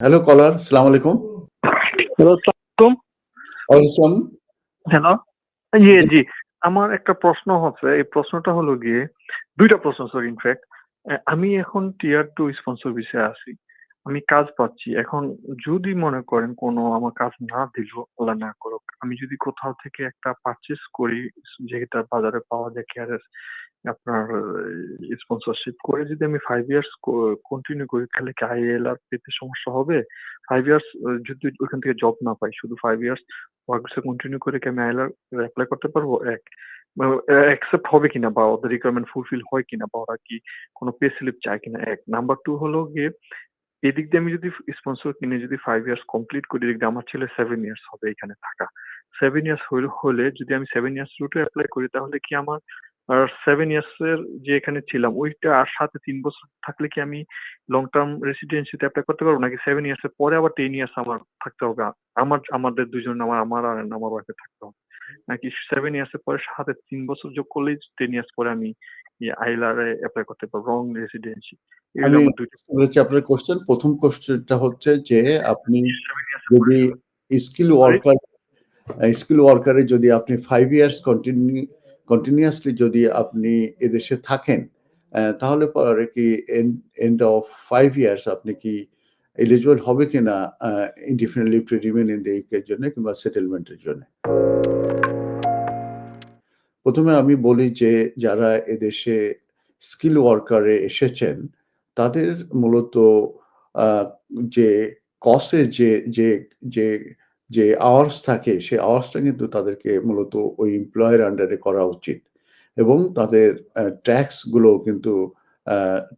Hello কলার সালাম আলাইকুম hello আসসালামু ওয়ালাইকুম হ্যালো জি জি। আমার একটা প্রশ্ন হচ্ছে এই প্রশ্নটা হলো গিয়ে দুইটা প্রশ্ন সরি ইনফ্যাক্ট আমি এখন টিয়ার টু স্পন্সর ভিসে আছি। আমি কাজ পাচ্ছি। এখন যদি মনে করেন কোনো আমার কাজ না দিল আল্লাহ না করুক আমি যদি কোথাও থেকে একটা পারচেস করি যেটা বাজারে পাওয়া যায় কেয়ারের আপনার স্পন্সরশিপ করে যদি আমি ফাইভ ইয়ার্স কন্টিনিউ করি, তাহলে কি আইএলআর পেতে সমস্যা হবে? ফাইভ ইয়ার্স যদি ওইখান থেকে জব না পাই, শুধু ফাইভ ইয়ার্স ওয়ার্কসে কন্টিনিউ করে কি আমি আইএলআর অ্যাপ্লাই করতে পারব? এক অ্যাকসেপ্ট হবে কিনা বা ওদের রিকোয়ারমেন্ট ফুলফিল হয় কিনা বা ওরা কি কোনো পে স্লিপ চায় কিনা? এক নাম্বার টু হলো গিয়ে, এদিক দিয়ে আমি যদি স্পন্সর কিনে যদি ফাইভ ইয়ার্স কমপ্লিট করি দিয়ে আমার ছেলে সেভেন ইয়ার্স হবে এখানে থাকা। সেভেন ইয়ার্স হলে যদি আমি সেভেন ইয়ার্স রুটে অ্যাপ্লাই করি, তাহলে কি আমার আর সেভেন ইয়ার্স এর যে এখানে ছিলাম ওইটা আর সাথে তিন বছর থাকলে কি আমি লং টার্ম রেসিডেন্সিতে অ্যাপ্লাই করতে পারব? নাকি সেভেন ইয়ার্স এর পরে আবার টেন ইয়ার্স আমার থাকতে হবে? আমার আমাদের দুজন আমার আমার আর আমার ওয়াইফে থাকতে হবে। নাকি সেভেন ইয়ার্স এর পরে সাথে তিন বছর যোগ করলেই টেন ইয়ার্স পরে আমি আইলার এ অ্যাপ্লাই করতে পারব রং রেসিডেন্সি আমি আপনার কোশ্চেন প্রথম কোশ্চেনটা হচ্ছে যে আপনি যদি স্কিল ওয়ার্কার স্কিল ওয়ার্কারে যদি আপনি ফাইভ ইয়ার্স কন্টিনিউ কন্টিনিউয়াসলি যদি আপনি এদেশে থাকেন তাহলে পরে কি এন্ড অফ ফাইভ ইয়ার্স আপনি কি এলিজিবল হবে কিনা indefinite leave to remain in the জন্য কিংবা সেটেলমেন্টের জন্য? প্রথমে আমি বলি যে যারা এদেশে স্কিল ওয়ার্কারে এসেছেন, তাদের মূলত যে কসে যে যে যে যে আওয়ার্স থাকে, সে আওয়ার্সটা কিন্তু তাদেরকে মূলত ওই এমপ্লয়ের আন্ডারে করা উচিত এবং তাদের ট্যাক্সগুলো কিন্তু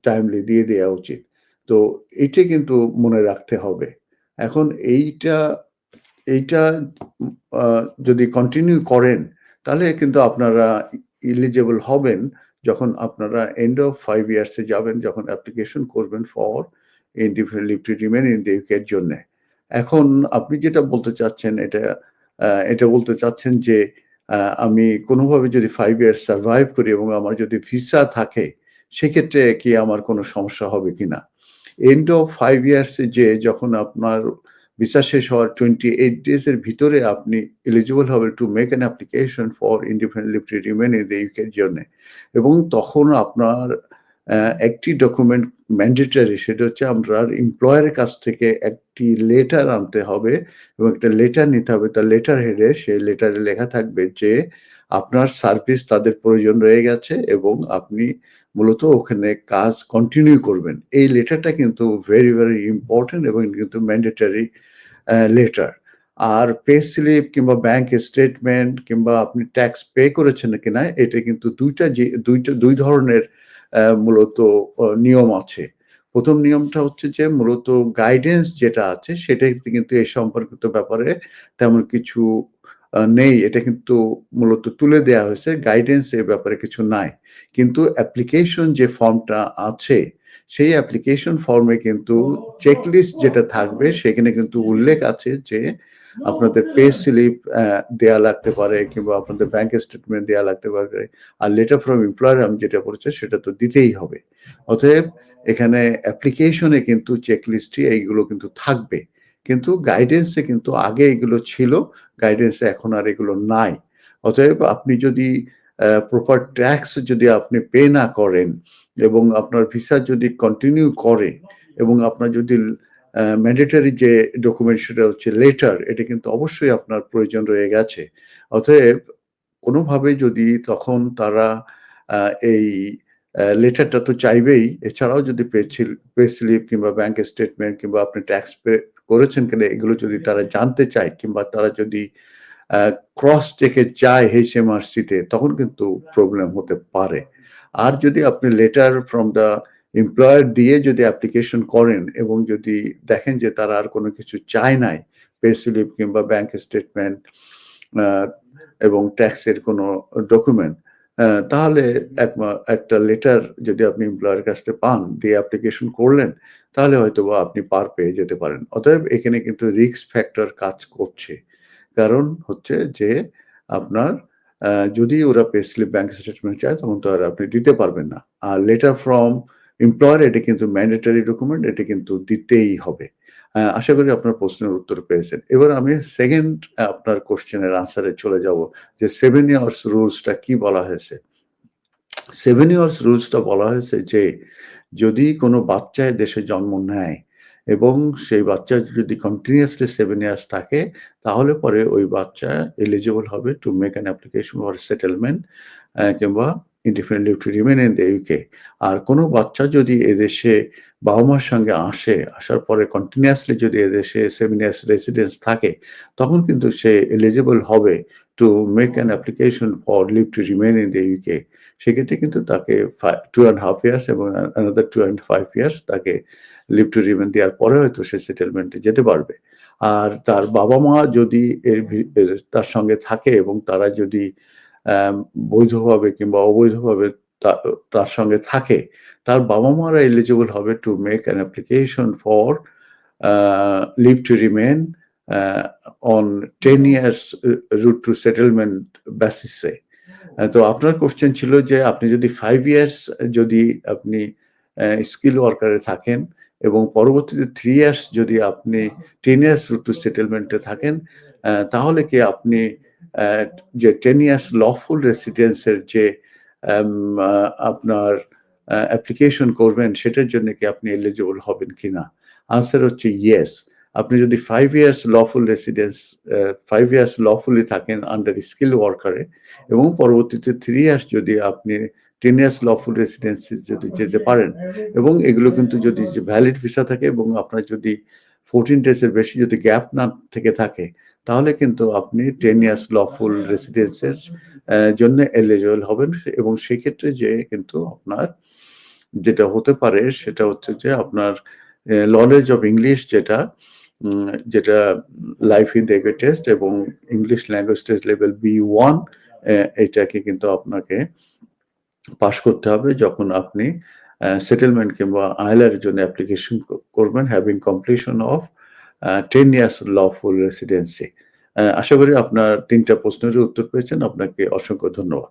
টাইমলি দিয়ে দেওয়া উচিত। তো এইটা কিন্তু মনে রাখতে হবে। এখন এইটা এইটা যদি কন্টিনিউ করেন, তাহলে কিন্তু আপনারা ইলিজেবল হবেন যখন আপনারা এন্ড অফ ফাইভ ইয়ার্সে যাবেন, যখন অ্যাপ্লিকেশন করবেন for indefinite leave to remain in the ইউকের জন্যে। এখন আপনি যেটা বলতে চাচ্ছেন, এটা এটা বলতে চাচ্ছেন যে আমি কোনোভাবে যদি ফাইভ ইয়ার্স সার্ভাইভ করি এবং আমার যদি ভিসা থাকে, সেক্ষেত্রে কি আমার কোনো সমস্যা হবে কি না এন্ড অফ ফাইভ ইয়ার্স যে যখন আপনার ভিসা শেষ হওয়ার টোয়েন্টি এইট ডেজ এর ভিতরে আপনি এলিজিবল হবে to make an application for independent leave remain in the ইউকের জন্য এবং তখন আপনার একটি ডকুমেন্ট ম্যান্ডেটারি সেটা হচ্ছে আপনার এমপ্লয়ারের কাছ থেকে একটি লেটার আনতে হবে এবং একটা লেটার নিতে হবে। তার লেটার হেডে সেই লেটারে লেখা থাকবে যে, আপনার সার্ভিস তাদের প্রয়োজন রয়ে গেছে এবং আপনি মূলত ওখানে কাজ কন্টিনিউ করবেন। এই লেটারটা কিন্তু ভেরি ভেরি ইম্পর্টেন্ট এবং কিন্তু ম্যান্ডেটারি লেটার আর পে স্লিপ কিংবা ব্যাংক স্টেটমেন্ট কিংবা আপনি ট্যাক্স পে করেছেন কিনা, এটা কিন্তু দুইটা যে, দুইটা, দুই ধরনের মূলত নিয়ম আছে। প্রথম নিয়মটা হচ্ছে যে, মূলত গাইডেন্স যেটা আছে, সেটা কিন্তু এই সম্পর্কিত ব্যাপারে তেমন কিছু নেই। এটা কিন্তু মূলত তুলে দেয়া হয়েছে। গাইডেন্স এর ব্যাপারে কিছু নাই। কিন্তু অ্যাপ্লিকেশন যে ফর্মটা আছে সেই অ্যাপ্লিকেশন ফর্মে কিন্তু চেকলিস্ট যেটা থাকবে, সেখানে কিন্তু উল্লেখ আছে যে আপনাদের পে স্লিপ দেয়া লাগতে পারে কিংবা আপনাদের ব্যাংক স্টেটমেন্ট দেয়া লাগতে পারে আর লেটার ফ্রম এমপ্লয়ার আমি যেটা বলছি সেটা তো দিতেই হবে। অতএব এখানে অ্যাপ্লিকেশনে কিন্তু চেকলিস্টে এইগুলো কিন্তু থাকবে। কিন্তু গাইডেন্সে কিন্তু আগে এগুলো ছিল গাইডেন্সে এখন আর এগুলো নাই। অতএব আপনি যদি প্রপার ট্যাক্স যদি আপনি পে না করেন এবং আপনার ভিসা যদি কন্টিনিউ করে এবং আপনার যদি ম্যান্ডেটারি যে ডকুমেন্ট সেটা হচ্ছে লেটার এটা কিন্তু অবশ্যই আপনার প্রয়োজন রয়ে গেছে। অতএব কোনোভাবে যদি তখন তারা এই লেটারটা তো চাইবেই, এছাড়াও যদি পে স্লিপ কিংবা ব্যাংক স্টেটমেন্ট কিংবা আপনি ট্যাক্স পে করেছেন কিনা, এগুলো যদি তারা জানতে চায় কিংবা তারা যদি ক্রস চেকে যায় এইচএমআরসিতে তখন কিন্তু প্রবলেম হতে পারে। আর যদি আপনি লেটার ফ্রম দ্য এমপ্লয়ার দিয়ে যদি অ্যাপ্লিকেশন করেন এবং যদি দেখেন যে তারা আর কোনো কিছু চায় নাই পে স্লিপ কিংবা ব্যাংক স্টেটমেন্ট এবং ট্যাক্সের কোনো ডকুমেন্ট তাহলে একটা লেটার যদি আপনি এমপ্লয়ারের কাছ থেকে পান, দিয়ে অ্যাপ্লিকেশন করলেন, তাহলে হয়তো আপনি পার পেয়ে যেতে পারেন। অতএব এখানে কিন্তু রিস্ক ফ্যাক্টর কাজ করছে। কারণ হচ্ছে যে আপনার যদি ওরা পে স্লিপ ব্যাংক স্টেটমেন্ট চায়, তখন তো আর আপনি দিতে পারবেন না আর লেটার ফ্রম এমপ্লয়ার এটা কিন্তু ম্যান্ডেটারি ডকুমেন্ট এটা কিন্তু দিতেই হবে আশা করি আপনার প্রশ্নের উত্তর পেয়েছেন। এবার আমি সেকেন্ড আপনার কোশ্চেনের আনসার চলে যাব যে সেভেন ইয়ার্স রুলসটা কি বলা হয়েছে? সেভেন ইয়ার্স রুলসটা বলা হয়েছে যে যদি কোনো বাচ্চায় দেশে জন্ম নেয় এবং সেই বাচ্চা যদি কন্টিনিউয়াসলি সেভেন ইয়ার্স থাকে তাহলে পরে ওই বাচ্চা এলিজিবল হবে to make an application for settlement কিংবা indefinite leave to remain in the UK. আর কোনো বাচ্চা যদি এদেশে বাবা-মার সঙ্গে আসে, আসার পরে কন্টিনিউয়াসলি যদি এদেশে সেভেন ইয়ার্স রেসিডেন্স থাকে তখন কিন্তু সে এলিজিবল হবে to make an application for leave to remain in the UK. সেক্ষেত্রে কিন্তু তাকে ফা 2 1/2 ইয়ার্স এবং অ্যানাদার 2 1/5 ইয়ার্স তাকে লিভ টু রিমেইন দেওয়ার পরে হয়তো সে সেটেলমেন্টে যেতে পারবে। আর তার বাবা-মা যদি এর তার সঙ্গে থাকে এবং তারা যদি বৈধভাবে কিংবা অবৈধভাবে তার সঙ্গে থাকে, তার বাবা-মারা এলিজিবল হবে to make an application for leave to remain a on ten years route to settlement basis. তো আপনার কোশ্চেন ছিল যে আপনি যদি ফাইভ ইয়ার্স যদি আপনি স্কিল ওয়ার্কারে থাকেন এবং পরবর্তীতে থ্রি ইয়ার্স যদি আপনি ten years route to settlement থাকেন, তাহলে কি আপনি যে টেন ইয়ার্স লফুল রেসিডেন্সের যে আপনার অ্যাপ্লিকেশন করবেন সেটার জন্য কি আপনি এলিজিবল হবেন কিনা? আনসার হচ্ছে ইয়েস। আপনি যদি five years lawful residence five years lawfully থাকেন আন্ডার স্কিল ওয়ার্কারে এবং পরবর্তীতে থ্রি ইয়ার্স যদি আপনি 10 ইয়ার্স লফুল রেসিডেন্স যদি যেতে পারেন। এবং এগুলো কিন্তু যদি ভ্যালিড ভিসা থাকে এবং আপনার যদি 14 ডেজ এর বেশি যদি গ্যাপ না থেকে থাকে, তাহলে কিন্তু আপনি টেন ইয়ার্স লফুল রেসিডেন্স এর অ্যা জন্য এলিজিবল হবেন। এবং সেক্ষেত্রে যে কিন্তু আপনার যেটা হতে পারে সেটা হচ্ছে যে আপনার নলেজ অফ ইংলিশ যেটা যেটা লাইফ ইন ইউকে টেস্ট এবং English language test level B one এটাকে কিন্তু আপনাকে পাস করতে হবে যখন আপনি সেটেলমেন্ট কিংবা আইলার জন্য অ্যাপ্লিকেশন করবেন having completion of ten 10 years lawful residency. আশা করি আপনার তিনটা প্রশ্নের উত্তর পেয়েছেন। আপনাকে অসংখ্য ধন্যবাদ।